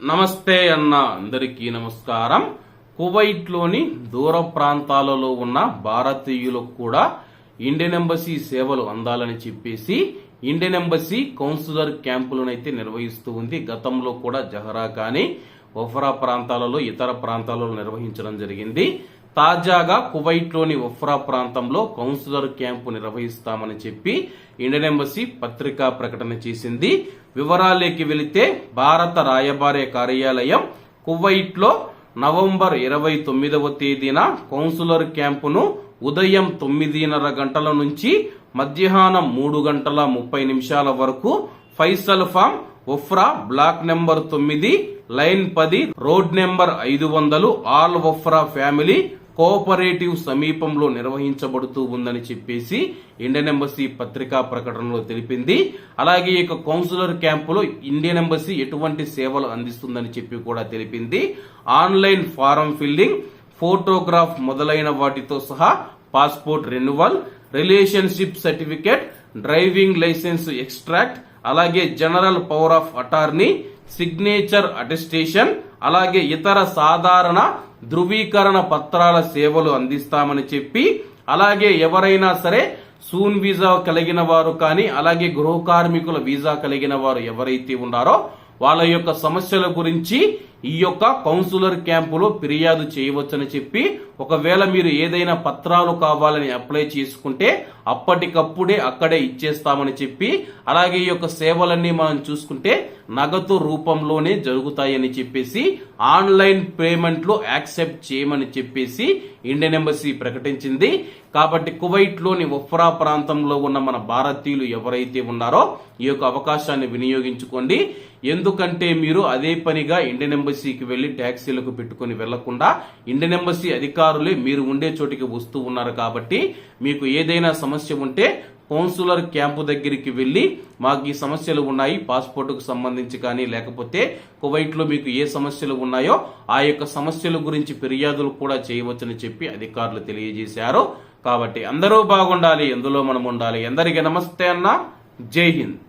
నమస్తే అన్న అందరికీ నమస్కారం. కువైట్లోని దూర ప్రాంతాలలో ఉన్న భారతీయులకు కూడా ఇండియన్ ఎంబసీ సేవలు అందాలని చెప్పేసి ఇండియన్ ఎంబసీ కౌన్సిలర్ క్యాంపులనైతే నిర్వహిస్తూ ఉంది. గతంలో కూడా జహరా కానీ ఒఫరా ప్రాంతాలలో ఇతర ప్రాంతాలలో నిర్వహించడం జరిగింది. తాజాగా కువైట్లోని ఉఫ్రా ప్రాంతంలో కౌన్సిలర్ క్యాంపు నిర్వహిస్తామని చెప్పి ఇండియన్ ఎంబసీ పత్రికా ప్రకటన చేసింది. వివరాలేకి వెళితే భారత రాయబారే కార్యాలయం కువైట్లో నవంబర్ ఇరవై తొమ్మిదవ తేదీన కౌన్సిలర్ క్యాంపును ఉదయం తొమ్మిదిన్నర గంటల నుంచి మధ్యాహ్నం మూడు గంటల ముప్పై నిమిషాల వరకు ఫైసల్ ఫామ్ ఉఫ్రా బ్లాక్ నెంబర్ తొమ్మిది లైన్ పది రోడ్ నెంబర్ ఐదు వందలు ఆల్ ఉఫ్రా ఫ్యామిలీ కోఆపరేటివ్ సమీపంలో నిర్వహించబడుతూ ఉందని చెప్పేసి ఇండియన్ ఎంబసీ పత్రికా ప్రకటనలో తెలిపింది. అలాగే ఈ కౌన్సిలర్ క్యాంపులో ఇండియన్ ఎంబసీ ఎటువంటి సేవలు అందిస్తుందని చెప్పి కూడా తెలిపింది. ఆన్లైన్ ఫారం ఫిల్లింగ్ ఫోటోగ్రాఫ్ మొదలైన వాటితో సహా passport renewal relationship certificate driving licence extract అలాగే general power of attorney signature attestation అలాగే ఇతర సాధారణ ధృవీకరణ పత్రాల సేవలు అందిస్తామని చెప్పి అలాగే ఎవరైనా సరే సూన్ వీసా కలిగిన వారు కానీ అలాగే గృహ కార్మికుల వీసా కలిగిన వారు ఎవరైతే ఉన్నారో వాళ్ళ యొక్క సమస్యల గురించి ఈ యొక్క కౌన్సిలర్ క్యాంపులో ఫిర్యాదు చేయవచ్చని చెప్పి ఒకవేళ మీరు ఏదైనా పత్రాలు కావాలని అప్లై చేసుకుంటే అప్పటికప్పుడే అక్కడే ఇచ్చేస్తామని చెప్పి అలాగే ఈ యొక్క సేవలన్నీ మనం చూసుకుంటే నగదు రూపంలోనే జరుగుతాయని చెప్పేసి ఆన్లైన్ పేమెంట్లు యాక్సెప్ట్ చేయమని చెప్పేసి ఇండియన్ ఎంబసీ ప్రకటించింది. కాబట్టి కువైట్లోని ఉఫ్రా ప్రాంతంలో ఉన్న మన భారతీయులు ఎవరైతే ఉన్నారో ఈ యొక్క అవకాశాన్ని వినియోగించుకోండి. ఎందుకంటే మీరు అదే పనిగా ఇండియన్ ఎంబసీకి వెళ్ళి ట్యాక్సీలకు పెట్టుకుని వెళ్ళకుండా ఇండియన్ ఎంబసీ అధికారులు మీరు ఉండే చోటికి వస్తూ ఉన్నారు కాబట్టి మీకు ఏదైనా సమస్య ఉంటే కౌన్సులర్ క్యాంపు దగ్గరికి వెళ్ళి మాకు ఈ సమస్యలు ఉన్నాయి పాస్పోర్టుకు సంబంధించి కానీ లేకపోతే కువైట్లో మీకు ఏ సమస్యలు ఉన్నాయో ఆ యొక్క సమస్యల గురించి ఫిర్యాదులు కూడా చేయవచ్చని చెప్పి అధికారులు తెలియజేశారు. కాబట్టి అందరూ బాగుండాలి ఎందులో మనం ఉండాలి. అందరికీ నమస్తే అన్న. జై హింద్.